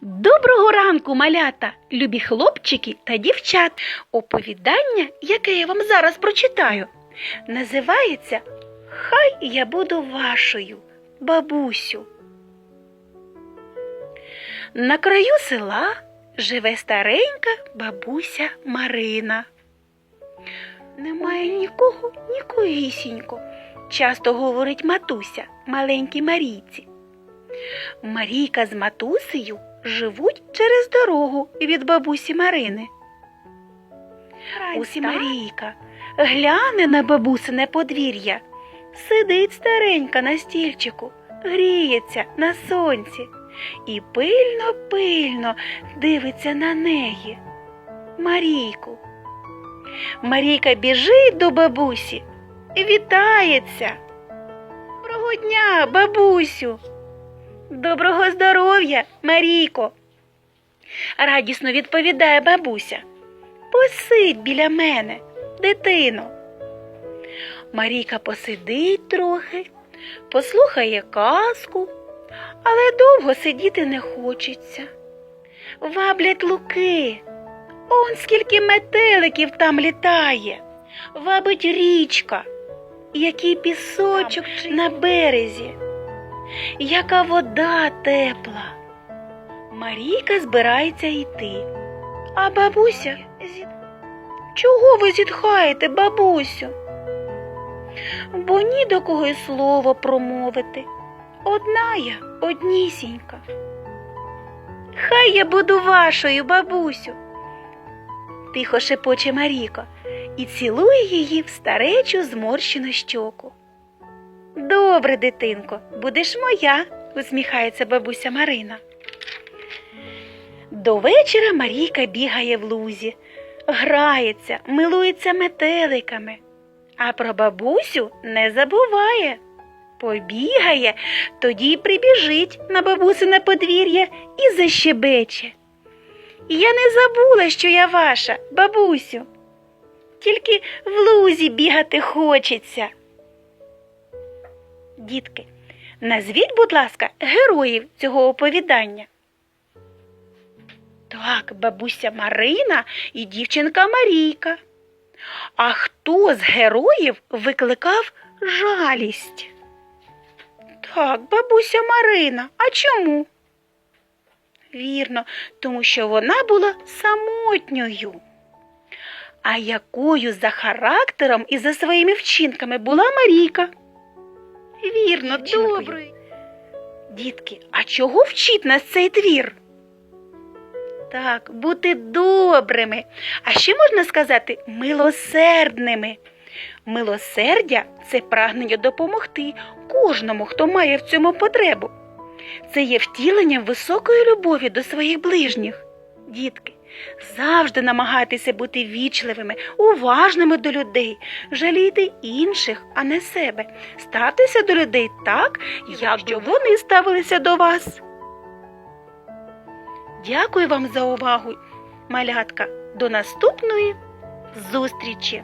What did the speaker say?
Доброго ранку, малята, любі хлопчики та дівчат. Оповідання, яке я вам зараз прочитаю, називається Хай я буду вашою, бабусю. На краю села живе старенька бабуся Марина. Немає нікого, нікогісінько, часто говорить матуся маленькій Марійці. Марійка з матусею живуть через дорогу від бабусі Марини. Ось і Марійка гляне на бабусине подвір'я. Сидить старенька на стільчику, гріється на сонці і пильно-пильно дивиться на неї. Марійку. Марійка біжить до бабусі і вітається. Доброго дня, бабусю. Доброго здоров'я, Марійко. Радісно відповідає бабуся. Посидь біля мене, дитино. Марійка посидить трохи, послухає казку, але довго сидіти не хочеться. Ваблять луки. Он скільки метеликів там літає, вабить річка, який пісочок на березі, яка вода тепла. Марійка збирається йти, а бабуся. Чого ви зітхаєте, бабусю? Бо ні до кого й слово промовити. Одна я, однісінька. Хай я буду вашою, бабусю. Тихо шепоче Маріко і цілує її в старечу зморщену щоку. Добре, дитинко, будеш моя, усміхається бабуся Марина. До вечора Марійка бігає в лузі, грається, милується метеликами, а про бабусю не забуває. Побігає, тоді й прибіжить на бабусине подвір'я і защебече. Я не забула, що я ваша, бабусю. Тільки в лузі бігати хочеться. Дітки, назвіть, будь ласка, героїв цього оповідання. Так, бабуся Марина і дівчинка Марійка. А хто з героїв викликав жалість? Так, бабуся Марина. А чому? Вірно, тому що вона була самотньою. А якою за характером і за своїми вчинками була Марійка? Вірно, доброю. Дітки, а чого вчить нас цей твір? Так, бути добрими. А ще можна сказати милосердними. Милосердя це прагнення допомогти кожному, хто має в цьому потребу. Це є втіленням високої любові до своїх ближніх. Дітки, завжди намагайтеся бути вічливими, уважними до людей, жалійте інших, а не себе. Ставтеся до людей так, як би вони ставилися до вас. Дякую вам за увагу, малятка. До наступної зустрічі!